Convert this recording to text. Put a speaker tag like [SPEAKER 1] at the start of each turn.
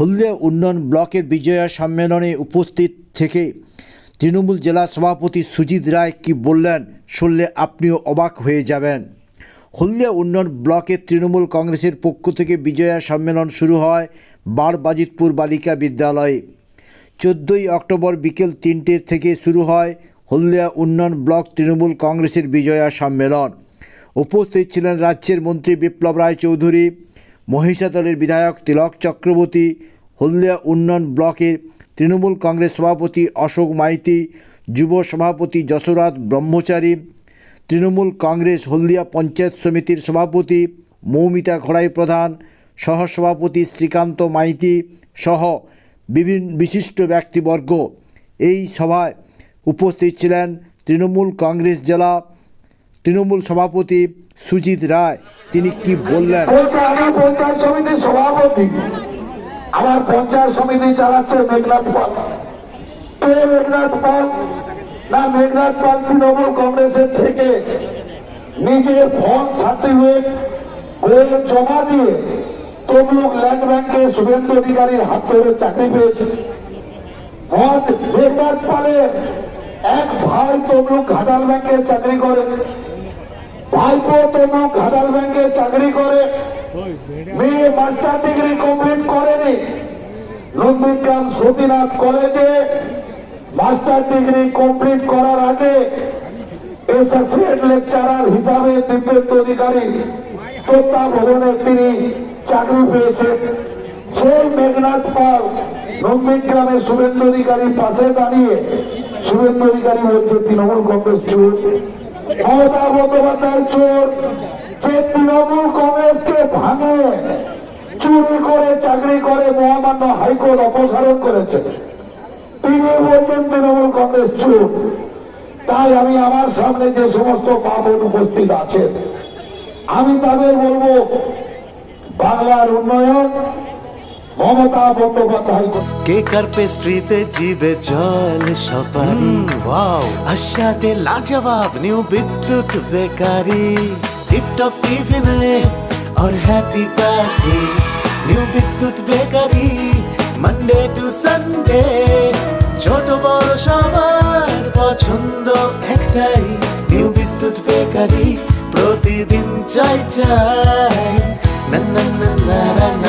[SPEAKER 1] হলদিয়া উন্নয়ন ব্লকের বিজয়া সম্মেলনে উপস্থিত থেকে তৃণমূল জেলা সভাপতি সুজিত রায় কি বললেন শুনলে আপনিও অবাক হয়ে যাবেন। হলদিয়া উন্নয়ন ব্লকের তৃণমূল কংগ্রেসের পক্ষ থেকে বিজয়া সম্মেলন শুরু হয় বারবাজিতপুর বালিকা বিদ্যালয়ে। চোদ্দোই অক্টোবর বিকেল তিনটের থেকে শুরু হয় হলদিয়া উন্নয়ন ব্লক তৃণমূল কংগ্রেসের বিজয়া সম্মেলন। উপস্থিত ছিলেন রাজ্যের মন্ত্রী বিপ্লব রায় চৌধুরী মহিষাদলের বিধায়ক তিলক চক্রবর্তী, হলদিয়া উন্নয়ন ব্লকের তৃণমূল কংগ্রেস সভাপতি অশোক মাইতি, যুব সভাপতি যশোরাত ব্রহ্মচারী, তৃণমূল কংগ্রেস হলদিয়া পঞ্চায়েত সমিতির সভাপতি মৌমিতা ঘড়াই প্রধান সহসভাপতি শ্রীকান্ত মাইতি সহ বিভিন্ন বিশিষ্ট ব্যক্তিবর্গ। এই সভায় উপস্থিত ছিলেন তৃণমূল কংগ্রেস জেলা তৃণমূল সভাপতি সুজিত রায়। তিনি কি বললেন?
[SPEAKER 2] আমি পঞ্চায়েত সমিতির সভাপতি। আমার পঞ্চায়েত সমিতি চালাচ্ছে মেঘনাথ পাল। কে মেঘনাথ পাল? না, মেঘনাথ পাল তৃণমূল কংগ্রেসের থেকে নিজের ফোন সার্টিফিকেট জমা দিয়ে তমলুক ল্যান্ড ব্যাংকে শুভেন্দু অধিকারীর হাত ধরে চাকরি পেয়েছে। মেঘনাথ পালের এক ভাই তমলুক ঘাটাল ব্যাংকে চাকরি করে। ভাইপো ব্যাংকে চাকরি করে। মেয়ে মাস্টার ডিগ্রি কমপ্লিট করেনি। সতীনাথ কলেজে মাস্টার ডিগ্রি কমপ্লিট করার আগে লেকচারার হিসাবে অধিকারী তিনি চাকরি পেয়েছেন। সেই মেঘনাথ পাল নন্দীগ্রামে শুভেন্দু অধিকারীর পাশে দাঁড়িয়ে শুভেন্দু অধিকারী বলছে তৃণমূল কংগ্রেস মমতা বন্দ্যোপাধ্যায় চোর, যে তৃণমূল কংগ্রেসকে ভাঙে, চুরি করে, চাকরি করে মহামান্য হাইকোর্ট অপসারণ করেছে। তিনি বলছেন তৃণমূল কংগ্রেস চোর। তাই আমি আমার সামনে যে সমস্ত মা বোন উপস্থিত আছেন, আমি তাদের বলব, বাংলার উন্নয়ন মমতা বন্দ্যোপাধ্যায়
[SPEAKER 3] কেকার পেস্ট্রিতে জিবে জল সপারি ওয়াও আশাতে লাজবাব নিউ বিদ্যুৎ বেকারি টিপটপ টিফিনে और happy party new Bidyut bakery Monday to Sunday ছোট বড় সবার পছন্দ একটাই নিউ বিদ্যুৎ বেকারি প্রতিদিন চাই চাই না না না না না না